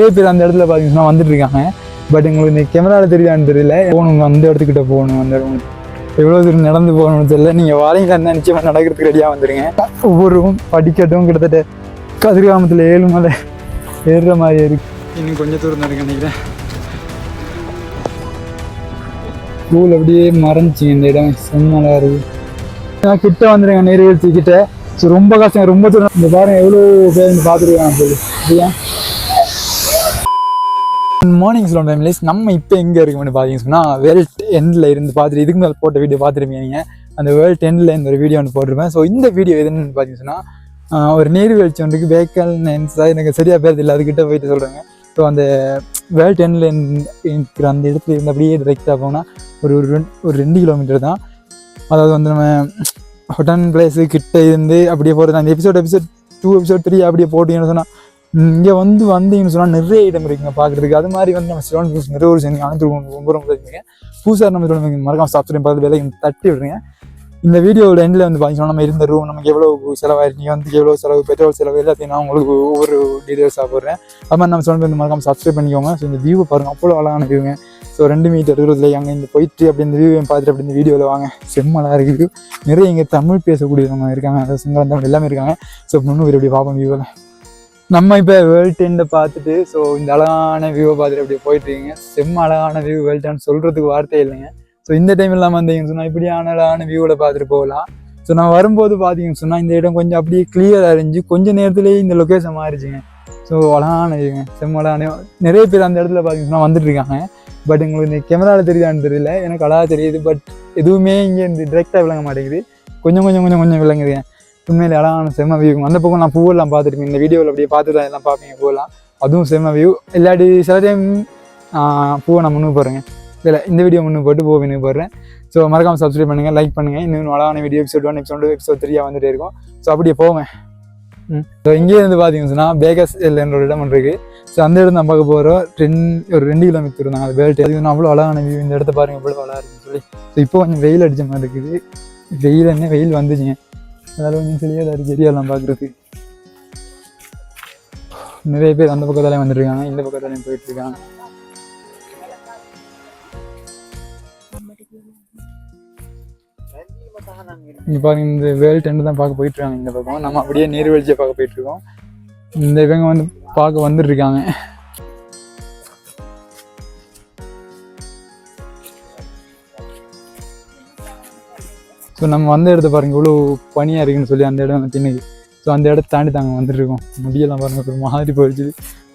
நிறைய பேர் அந்த இடத்துல பார்த்தீங்கன்னா வந்துட்டு இருக்காங்க. பட் எங்களுக்கு இந்த கேமராவில் தெரியுதான்னு தெரியல. போகணும் அந்த இடத்துக்கிட்ட போகணும் அந்த இடம் எவ்வளோ தூரம் நடந்து போகணும்னு தெரியல. நீங்கள் வாரீங்களா நிச்சயமாக நடக்கிறதுக்கு ரெடியாக வந்துடுங்க ஒவ்வொரு படிக்கட்டும் கிட்டத்தட்ட கதிர்காமத்தில் ஏழு மலை ஏறுற மாதிரி இருக்கு. இன்னும் கொஞ்சம் தூரம் தான் நினைக்கிறேன். ஸ்கூல் அப்படியே மறைஞ்சிங்க இந்த இடம். செம்மலாக இருக்குது நான் கிட்ட வந்துடுங்க நீர்வீழ்ச்சி கிட்ட ஸோ ரொம்ப கஷ்டம் ரொம்ப தூரம். இந்த பாருங்க எவ்வளோ பேர் பார்த்துருக்காங்க சொல்லி இல்லையா மார்னிங் ஸ்லோன் ஃபேமிலிஸ் நம்ம இப்போ எங்கே இருக்கோம்னு பார்த்தீங்கன்னு சொன்னால் வேர்ல்ட் எண்டில் இருந்து பார்த்துட்டு இதுக்கு மேலே போட்ட வீடியோ பார்த்துருப்பீங்க நீங்கள் அந்த வேர்ல்ட் எண்டில் இந்த ஒரு வீடியோ ஒன்று போட்டிருப்பேன். ஸோ இந்த வீடியோ எதுன்னு பார்த்தீங்கன்னு சொன்னால் ஒரு நீர்வீழ்ச்சி ஒன்றுக்கு பேக்கல் நென்ஸா எனக்கு சரியாக பேர் இல்லை அதுக்கிட்ட போயிட்டு சொல்கிறாங்க ஸோ அந்த வேர்ல்ட் எண்டில் இருக்கிற அந்த இடத்துல இருந்து அப்படியே டிரெக்டாக போனால் ஒரு ஒரு ரெண்டு ஒரு ரெண்டு கிலோமீட்டர் தான். அதாவது வந்து நம்ம ஹொட்டன் பிளேஸு கிட்ட இருந்து அப்படியே போகிறது அந்த episode episode two episode three அப்படியே போட்டிங்கன்னு சொன்னால் இங்கே வந்து வந்தீங்கன்னு சொன்னால் நிறைய இடம் இருக்குங்க பார்க்குறதுக்கு அது மாதிரி வந்து நம்ம சிலோன் நியூஸ் நிறைய ஒரு சேர்ந்து அனுப்பி ரொம்ப ரொம்ப இருக்குங்க புதுசாக நம்ம சிலோன் மறக்காம சப்ஸ்கிரைப் பார்த்து வேலை தட்டி விடுறீங்க இந்த வீடியோவோட எண்டில் வந்து பார்த்தீங்கன்னா நம்ம இருந்த ரூம் நமக்கு எவ்வளோ செலவாயிருக்கீங்க வந்து எவ்வளோ செலவு பெட்ரோல் செலவு எல்லாத்தையும் நான் உங்களுக்கு ஒவ்வொரு டீட்டெயில்ஸாக போடுறேன். அது மாதிரி நம்ம சிலோன் வந்து மறக்காம சப்ஸ்கிரைப் பண்ணிக்கோங்க. ஸோ இந்த வியூவை பாருங்கள் அவ்வளோ அழகான வியூங்க ஸோ ரெண்டு மீட்டர் தூரத்தில் அங்கே இந்த போயிட்டு அப்படி இந்த வியூவையும் பார்த்துட்டு அப்படி இந்த வீடியோவில் வாங்க. செம்மலாக இருக்குது. நிறைய இங்கே தமிழ் பேசக்கூடியவங்க இருக்காங்க. அதாவது சிங்களம் தமிழ் எல்லாமே இருக்காங்க. ஸோ முன்னூறு இப்படி பார்ப்போம் வியூவில் நம்ம இப்போ வேர்ல்ட் எண்டை பார்த்துட்டு ஸோ இந்த அழகான வியூவை பார்த்துட்டு அப்படியே போயிட்டு இருக்கீங்க செம்ம அழகான வியூ வேர்ல்டான்னு சொல்கிறதுக்கு வார்த்தை இல்லைங்க. ஸோ இந்த டைம் இல்லாமல் வந்தீங்கன்னு சொன்னால் இப்படியான அழகான வியூவில் பார்த்துட்டு போகலாம். ஸோ நான் வரும்போது பார்த்தீங்கன்னு சொன்னால் இந்த இடம் கொஞ்சம் அப்படியே கிளியராக இருந்துச்சு. கொஞ்சம் நேரத்துலேயே இந்த லொக்கேஷன் மாறிச்சுங்க. ஸோ அழகான வியூங்க செம்ம அழகான நிறைய பேர் அந்த இடத்துல பார்த்தீங்கன்னா வந்துட்டு இருக்காங்க பட் உங்களுக்கு இந்த கேமராவில் தெரியுதான்னு தெரியல. எனக்கு அழகாக தெரியுது. பட் எதுவுமே இங்கே இருந்து டிரெக்டாக விளங்க மாட்டேங்குது. கொஞ்சம் கொஞ்சம் கொஞ்சம் கொஞ்சம் விளங்குதுங்க. உண்மையிலே அழகான செம்ம வியூ அந்த பக்கம் நான் பூவெல்லாம் பார்த்துருக்கேன் இந்த வீடியோவில் அப்படியே பார்த்து தான் எல்லாம் பார்ப்பீங்க பூவெல்லாம். அதுவும் செம்ம வியூ இல்லாட்டி சில டைம் பூவை நான் முன்னு போடுறேங்க இல்லை இந்த வீடியோ முன்னு போட்டு பூவை முன்னு போடுறேன். ஸோ மறக்காம சப்ஸ்கிரைப் பண்ணுங்கள் லைக் பண்ணுங்கள் இன்னும் அழகான video episode one episode two episode த்ரீயாக வந்துட்டே இருக்கும். ஸோ அப்படியே போவேன். ம். ஸோ இங்கேருந்து பார்த்தீங்கன்னா பார்த்தீங்கன்னு சொன்னால் பேகஸ் என்ற ஒரு இடம் ஒன்று இருக்குது ஸோ அந்த இடம் நான் பார்க்க போகிறோம் ரெண்டு ஒரு ரெண்டு கிலோமீட்டர் இருந்தாங்க அது வேல்ட்டு அது அவ்வளோ அழகான வியூ இந்த இடத்த பாருங்க இவ்வளோ அழகாக இருக்குன்னு சொல்லி. ஸோ இப்போ கொஞ்சம் வெயில் அடிச்ச மாதிரி இருக்குது. வெயில் என்ன? வெயில் வந்துச்சுங்க. அதனால கொஞ்சம் தெரியாத இருக்கு ஏரியாலாம் பார்க்குறதுக்கு. நிறைய பேர் அந்த பக்கத்தாலையும் வந்துருக்காங்க இந்த பக்கத்தாலையும் போயிட்டு இருக்காங்க இங்க பாருங்க இந்த வேல் டென்ட் தான் பார்க்க போயிட்டு இருக்காங்க இந்த பக்கம். நம்ம அப்படியே நீர்வீழ்ச்சியை பார்க்க போயிட்டு இருக்கோம் இந்த இவங்க வந்து பார்க்க வந்துட்டு ஸோ நம்ம வந்த இடத்த பாருங்க இவ்வளோ பனியாக இருக்குன்னு சொல்லி அந்த இடம் பின்னுக்கு ஸோ அந்த இடத்த தாண்டி தாங்க வந்துட்டு இருக்கோம் முடியெல்லாம் பாருங்கள் ஒரு மாதிரி போயிடுச்சு.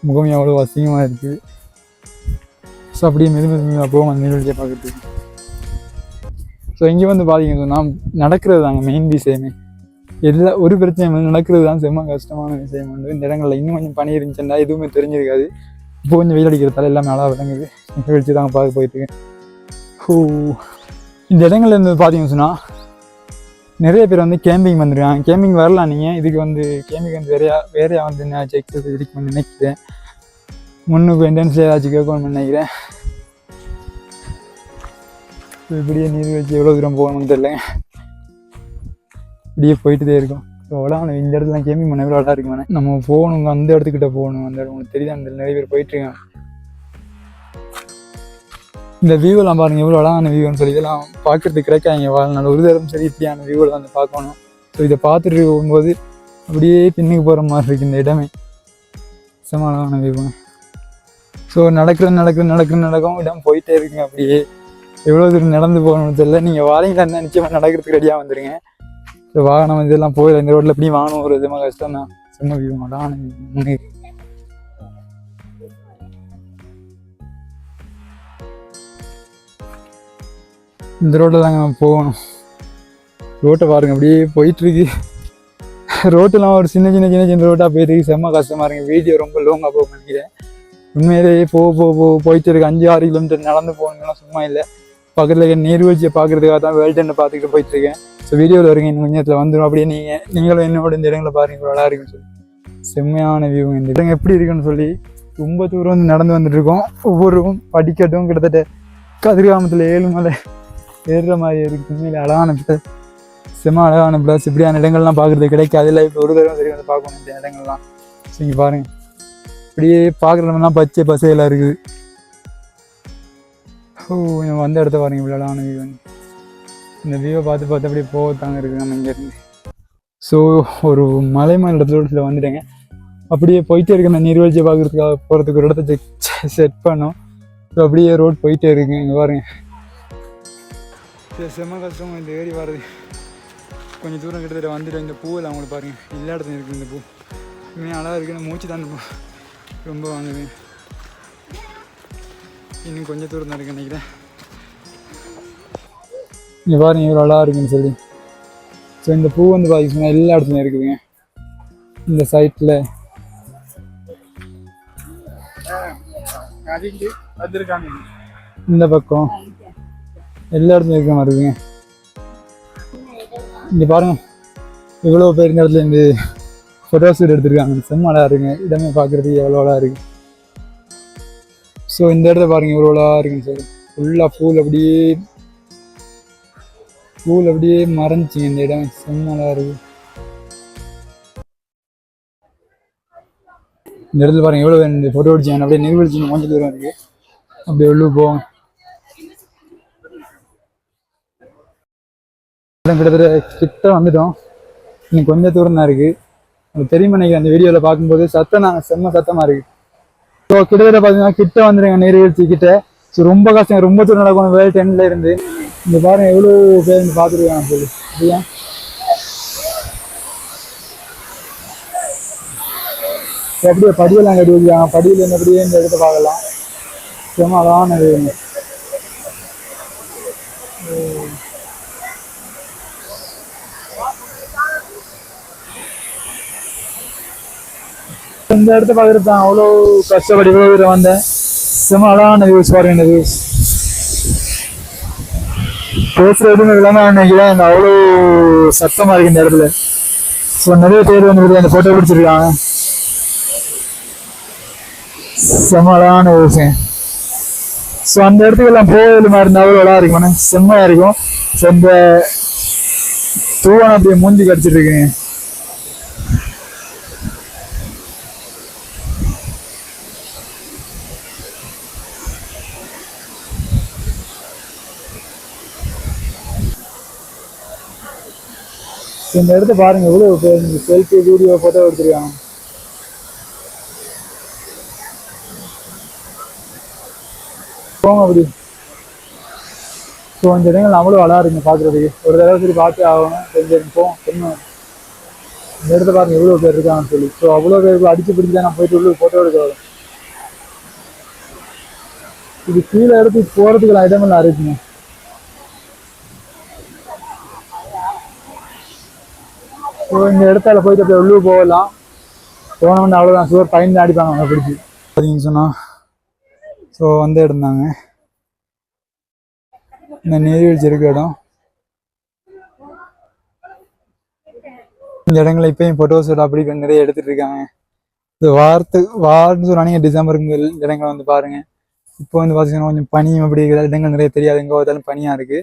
முகமே அவ்வளோ அசிங்கமாக இருக்குது ஸோ அப்படியே மெது மெது மெதுவாக போவோம் அந்த நீர்வீழ்ச்சியை பார்க்குறதுக்கு. ஸோ இங்கே வந்து பார்த்தீங்கன்னு சொன்னால் நடக்கிறது தாங்க மெயின் விஷயமே. எல்லா ஒரு பிரச்சனையும் நடக்கிறது தான் செம்ம கஷ்டமான விஷயம். வந்து இந்த இடங்களில் இன்னும் கொஞ்சம் பனி இருந்துச்சுன்னா எதுவுமே தெரிஞ்சிருக்காது. இப்போ கொஞ்சம் வெயில் அடிக்கிறதால எல்லாம் நல்லா விளங்குது. நிகழ்ச்சி தாங்க பார்க்க போயிட்டுருக்கேன் ஓ இந்த இடங்கள்ல இருந்து பார்த்தீங்கன்னு சொன்னால் நிறைய பேர் வந்து கேம்பிங் வந்துருக்காங்க. கேம்பிங் வரலாம் நீங்கள் இதுக்கு வந்து கேம்பிங் வந்து வேறையா வேறையா வந்து நான் செக் பண்ணி நினைக்கிறேன். முன்னுக்கு என்ட்ரன்ஸ் ஏதாச்சும் கேட்கணும்னு நினைக்கிறேன். இப்படியே இப்படியே நீர்வீழ்ச்சி எவ்வளோ தூரம் போகணும்னு தெரியல. இப்படியே போயிட்டுதே இருக்கும். ஸோ இந்த இடத்துல கேமிங் பண்ண எவ்வளோ அழகாக இருக்குமாண்ணே நம்ம போகணுங்க அந்த இடத்துக்கிட்ட போகணும். அந்த இடம் உங்களுக்கு அந்த நிறைய பேர் போயிட்டுருக்காங்க இந்த வியூவெல்லாம் பாருங்க எவ்வளோ அழகான வியூன்னு சொல்லி இதெல்லாம் பார்க்கறதுக்கு கிடைக்காங்க வாழ்நாள் ஒரு தரம் சரி இப்படியான வியூவில் வந்து பார்க்கணும். ஸோ இதை பார்த்துட்டு போகும்போது அப்படியே பின்னுக்கு போகிற மாதிரி இருக்கு இந்த இடமே. சும்மா அழகான வியூங்க ஸோ நடக்கிறது நடக்கிறது நடக்கிறது நடக்கும். இடம் போயிட்டே இருக்குங்க அப்படியே. எவ்வளோ தூரம் நடந்து போகணும்னு தெரியல. நீங்கள் வாரீங்களா நிச்சயமாக நடக்கிறதுக்கு ரெடியாக வந்துடுங்க ஸோ வாகனம் இதெல்லாம் போயிடல இந்த ரோட்டில் எப்படியும் வாகனம் ஒரு விதமாக கஷ்டம் தான் சும்மா வியூ அழகான இந்த ரோட்டில் தாங்க நம்ம போகணும். ரோட்டை பாருங்க அப்படியே போயிட்டுருக்கு. ரோட்டெலாம் ரோட்டெல்லாம் ஒரு சின்ன சின்ன சின்ன சின்ன ரோட்டாக போயிட்டு செம்ம கஷ்டமா இருக்கு வீடியோ ரொம்ப லோங்காக போக நினைக்கிறேன் உண்மையிலேயே போக போக போக போயிட்டு இருக்கு அஞ்சு ஆறு கிலோமீட்டர் நடந்து போகணுங்கலாம் சும்மா இல்லை. பக்கத்தில் இருக்க நீர்வீழ்ச்சியை பார்க்குறதுக்காக தான் வேல்டென்னை பார்த்துக்கிட்டு போயிட்டு இருக்கேன் ஸோ வீடியோவில் வருங்க. இன்னும் கொஞ்சம் வந்துடும் அப்படியே நீங்கள் நீங்களும் என்னோட இந்த இடங்களை பாருங்க. இவ்வளோ நல்லா இருக்குன்னு சொல்லி. செம்மையான வியூ இந்த இடங்க எப்படி இருக்குன்னு சொல்லி ரொம்ப தூரம் வந்து நடந்து வந்துட்டுருக்கோம். ஒவ்வொரு படிக்கட்டும் கிட்டத்தட்ட கதிர்காமத்தில் ஏழு மலை. ஏறுற மாதிரி இருக்கும் உண்மையிலே அழகான பிளஸ் செம்ம அழகான பிளஸ் இப்படியான இடங்கள்லாம் பார்க்குறது கிடைக்காது. இல்லை இப்போ ஒரு தடவை சரி வந்து பார்க்கணும் இந்த இடங்கள்லாம். ஸோ இங்கே பாருங்க. அப்படியே பார்க்குறவங்கலாம் பச்சை பசையெல்லாம் இருக்குது. ஓ இவன் வந்த இடத்த பாருங்க. இவ்வளோலாம் வியூ வந்து. இந்த வியூவை பார்த்து பார்த்து அப்படியே போகத்தாங்க இருக்குது நம்ம இங்கேருந்து ஸோ ஒரு மலை மேல் இடத்துல வந்துட்டேங்க. அப்படியே போயிட்டே இருக்கு. நான் நீர்வீழ்ச்சியை பார்க்குறதுக்காக போகிறதுக்கு ஒரு இடத்த செக் செட் பண்ணோம். ஸோ அப்படியே ரோட் போயிட்டே இருக்குங்க. இங்கே பாருங்கள் சரி, செம்ம கஷ்டம் இந்த ஏறி வர்றது கொஞ்சம் தூரம் கிட்டத்தட்ட வந்துட்டு இந்த பூவில் அவங்கள பாருங்க. எல்லா இடத்துலையும் இருக்குது இந்த பூ. இன்னும் அழகாக இருக்குன்னு மூச்சு தான் பூ. ரொம்ப வாங்குது. இன்னும் கொஞ்சம் தூரம் தான் இருக்கு நினைக்கிறேன். இங்கே பாருங்க இவ்வளோ அழகாக இருக்குன்னு சொல்லி. ஸோ இந்த பூ வந்து பார்த்தீங்கன்னா எல்லா இடத்துலையும் இருக்குதுங்க. இந்த சைட்டில் இந்த பக்கம். எல்லா இடத்துலையும் இருக்க மாதிரி இருக்குங்க. இங்கே பாருங்க. இவ்வளோ பேர் இந்த இடத்துல இருந்து ஃபோட்டோஸ் எடுத்திருக்காங்க. செம்ம அழகாக இருக்குங்க. இடமே பார்க்குறதுக்கு எவ்வளோ அழகாக இருக்கு. ஸோ இந்த இடத்த பாருங்க. இவ்வளோ அழகாக இருக்குன்னு சொல்லி ஃபுல்லாக ஃபூல் அப்படியே ஃபூல் அப்படியே மறைஞ்சிங்க இந்த இடம். செம்ம அழகாக இருக்குது இந்த இடத்துல பாருங்க. எவ்வளோ இந்த ஃபோட்டோ அடிச்சாங்க அப்படியே நீர்வீழ்ச்சி கொஞ்சம் தூரம் இருக்கு. அப்படியே உள்ளே போவோம். கிட்டத்தட்ட கிட்ட வந்துட்டோம். இன்னும் கொஞ்சம் தூரம் தான் இருக்கு. உங்களுக்கு தெரியும் நினைக்கிறேன் அந்த வீடியோவில் பார்க்கும்போது சத்தம் நாங்கள் செம்ம சத்தமாக இருக்கு. ஸோ கிட்டத்தட்ட பார்த்தீங்கன்னா கிட்ட வந்துடுங்க நீர்வீழ்ச்சி கிட்ட. ஸோ ரொம்ப கஷ்டம். ரொம்ப தூரம் நடக்கும் வேலை டென்ல இருந்து. இந்த பாருங்க எவ்வளோ பேர் இங்க பார்த்துருக்காங்க சொல்லி அப்படியா ஸோ அப்படியே படியெல்லாம் கட்டி வச்சுருக்காங்க. படியில் இருந்து அப்படியே இந்த இடத்த பார்க்கலாம். செம்ம அழகான இந்த இடத்த பார்க்குறது தான் அவ்வளோ கஷ்டப்பட்டு இவ்வளோ வந்தேன் சும்மா அழகான வியூஸ் பாருங்க இந்த வியூஸ் பேசுகிற எதுவுமே இல்லாமல் நினைக்கிறேன். இந்த அவ்வளோ சத்தமாக இருக்கு இந்த இடத்துல. ஸோ நிறைய பேர் வந்து அந்த ஃபோட்டோ பிடிச்சிருக்காங்க. செம்ம அழகான விஷயம் ஸோ அந்த இடத்துக்கெல்லாம் போகல மாதிரி இருந்தால் அவ்வளோ அழகாக இருக்கும். செம்மையாக இருக்கும். ஸோ இந்த தூவனம் அப்படியே மூஞ்சி கடிச்சிட்டு இந்த இடத்த பாருங்க எவ்வளோ பேர் செல்ஃபி வீடியோ ஃபோட்டோ எடுத்துருக்காங்க. போங்க அப்படி. ஸோ அந்த இடங்கள் நம்மளும் அழகா இருக்குங்க பார்க்குறதுக்கு ஒரு தடவை சரி பார்த்து ஆகணும் தெரிஞ்சிருக்கும். போவோம் இந்த இடத்த பாருங்க எவ்வளோ பேர் இருக்காங்கன்னு சொல்லி. ஸோ அவ்வளோ பேருக்கு அடிச்சு பிடிச்சி தான் நான் போயிட்டு உள்ள ஃபோட்டோ எடுக்க இது கீழே எடுத்து போகிறதுக்குலாம் இடமெல்லாம் இருக்குங்க. இந்த இடத்துல போயிட்டு அப்படியே உள்ளே போகலாம். போனோம்னு அவ்வளோதான் சுவர் பயந்து அடிப்பாங்க அவங்க பிடிச்சி. பார்த்தீங்கன்னு சொன்னால் ஸோ வந்து இருந்தாங்க இந்த நீர்வீழ்ச்சி இருக்க இடம். இந்த இடங்களை இப்பயும் ஃபோட்டோஸ் அப்படி நிறைய எடுத்துட்டு இருக்காங்க. இது வாரத்து வாரம்னு சொன்னாங்க டிசம்பருக்கு இந்த இடங்களை வந்து பாருங்க. இப்போ வந்து பார்த்தீங்கன்னா கொஞ்சம் பனியும் அப்படி இருக்கிற இடங்கள் நிறைய தெரியாது. எங்கே பார்த்தாலும் பனியாக இருக்கு.